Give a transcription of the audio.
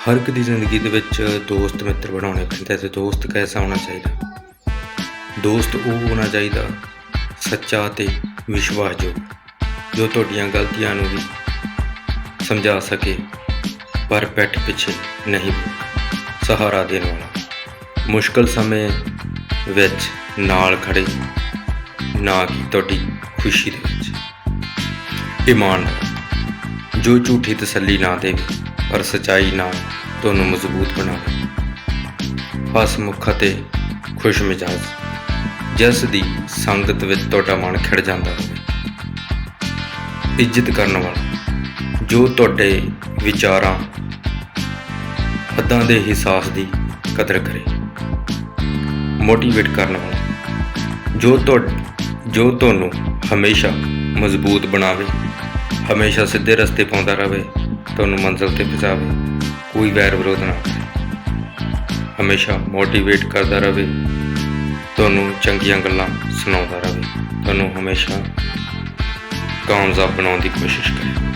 ਹਰ ਇੱਕ ਦੀ ਜ਼ਿੰਦਗੀ ਦੇ ਵਿੱਚ ਦੋਸਤ ਮਿੱਤਰ ਬਣਾਉਣੇ ਪੈਂਦੇ ਤੇ ਦੋਸਤ ਕੈਸਾ ਹੋਣਾ ਚਾਹੀਦਾ? ਦੋਸਤ ਉਹ ਹੋਣਾ ਚਾਹੀਦਾ, ਸੱਚਾ ਤੇ ਵਿਸ਼ਵਾਸਯੋਗ, ਜੋ ਤੁਹਾਡੀਆਂ ਗਲਤੀਆਂ ਨੂੰ ਵੀ ਸਮਝਾ ਸਕੇ, ਪਰ ਪਿੱਠ ਪਿੱਛੇ ਨਹੀਂ ਸਹਾਰਾ ਦੇਣ ਵਾਲਾ। ਮੁਸ਼ਕਲ ਸਮੇਂ ਵਿੱਚ ਨਾਲ ਖੜੇ, ਨਾ ਕਿ ਤੁਹਾਡੀ ਖੁਸ਼ੀ ਦੇ ਵਿੱਚ। ਇਮਾਨਦਾਰ। ਜੋ ਝੂਠੀ ਤਸੱਲੀ ਨਾ ਦੇਵੇ ਪਰ ਸਚਾਈ ਨਾਲ ਤੁਹਾਨੂੰ ਮਜ਼ਬੂਤ ਬਣਾਵੇ ਹਸਮੁਖ ਅਤੇ ਖੁਸ਼ ਮਿਜਾਜ਼। ਜਿਸ ਦੀ ਸੰਗਤ ਵਿੱਚ ਤੁਹਾਡਾ ਮਨ ਖਿੜ ਜਾਂਦਾ ਹੋਵੇ। ਇੱਜ਼ਤ ਕਰਨ ਵਾਲਾ, ਜੋ ਤੁਹਾਡੇ ਵਿਚਾਰਾਂ ਹੱਦਾਂ ਦੇ ਅਹਿਸਾਸ ਦੀ ਕਦਰ ਕਰੇ। ਮੋਟੀਵੇਟ ਕਰਨ ਵਾਲਾ, ਜੋ ਤੁਹਾ, ਜੋ ਤੁਹਾਨੂੰ ਹਮੇਸ਼ਾ ਮਜ਼ਬੂਤ ਬਣਾਵੇ, ਹਮੇਸ਼ਾ ਸਿੱਧੇ ਰਸਤੇ ਪਾਉਂਦਾ ਰਹੇ ਤੁਹਾਨੂੰ ਮੰਜ਼ਿਲ ਤੇ ਪਹੁੰਚਾਵੇ, ਕੋਈ ਵੈਰ ਵਿਰੋਧ ਨਾ ਕਰੇ। ਹਮੇਸ਼ਾ ਮੋਟੀਵੇਟ ਕਰਦਾ ਰਹੇ ਤੁਹਾਨੂੰ ਚੰਗੀਆਂ ਗੱਲਾਂ ਸੁਣਾਉਂਦਾ ਰਹੇ ਤੁਹਾਨੂੰ ਹਮੇਸ਼ਾ ਕਾਮਯਾਬ ਬਣਾਉਣ ਦੀ ਕੋਸ਼ਿਸ਼ ਕਰੇ।